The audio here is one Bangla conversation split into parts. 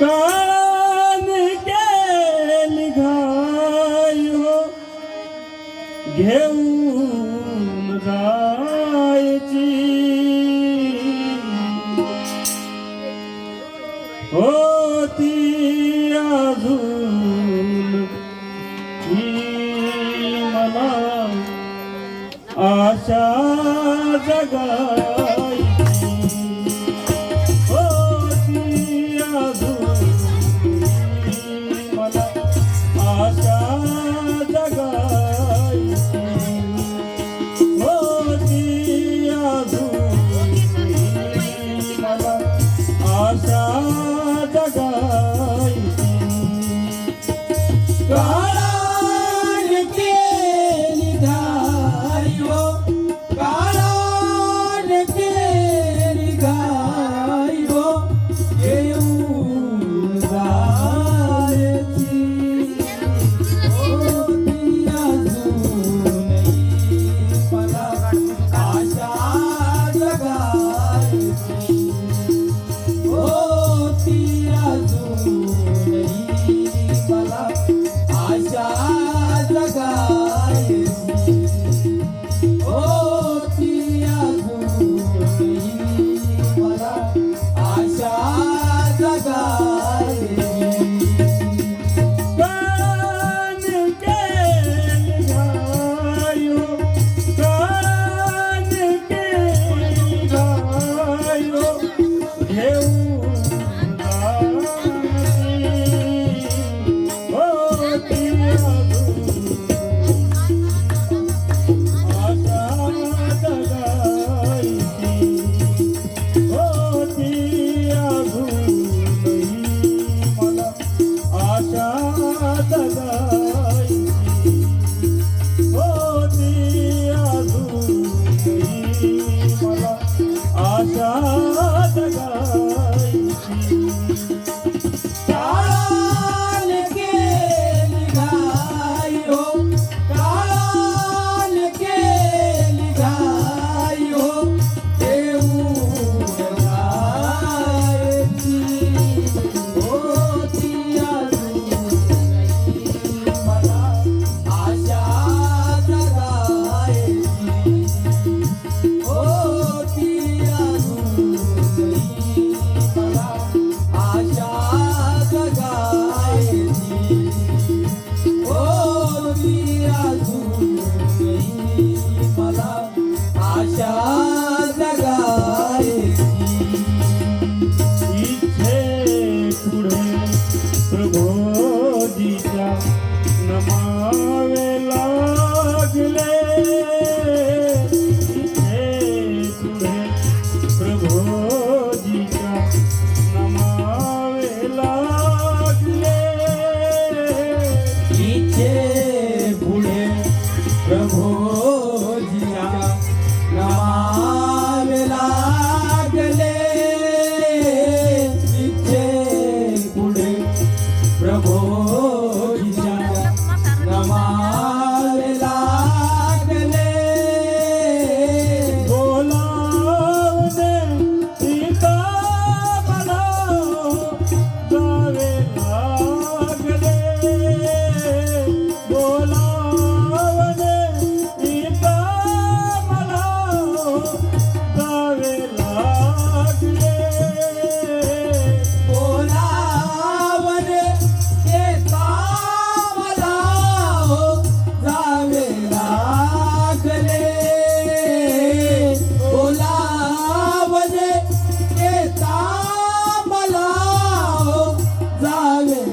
कान के लिघायो घेऊन जायची होती अजून ही मला आशा जगा God.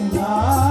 Bye.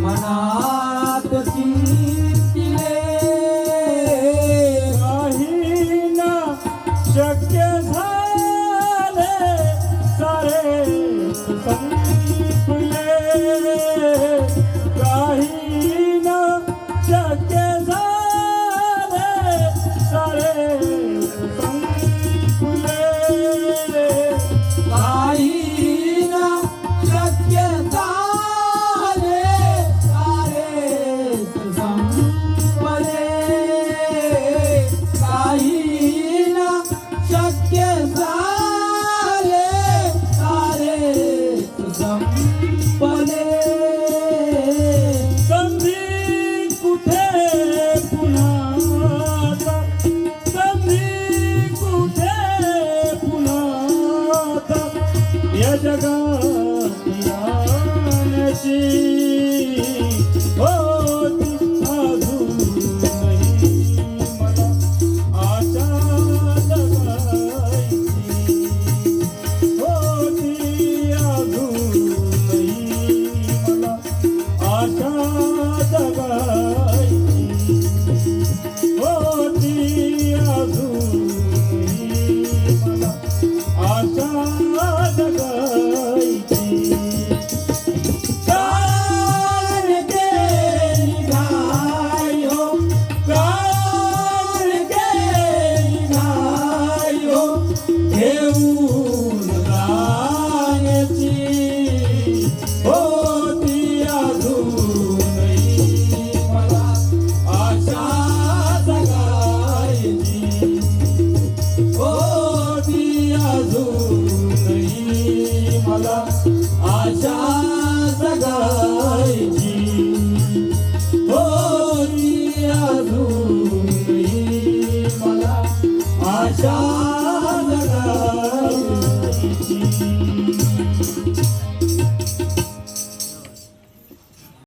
妈妈。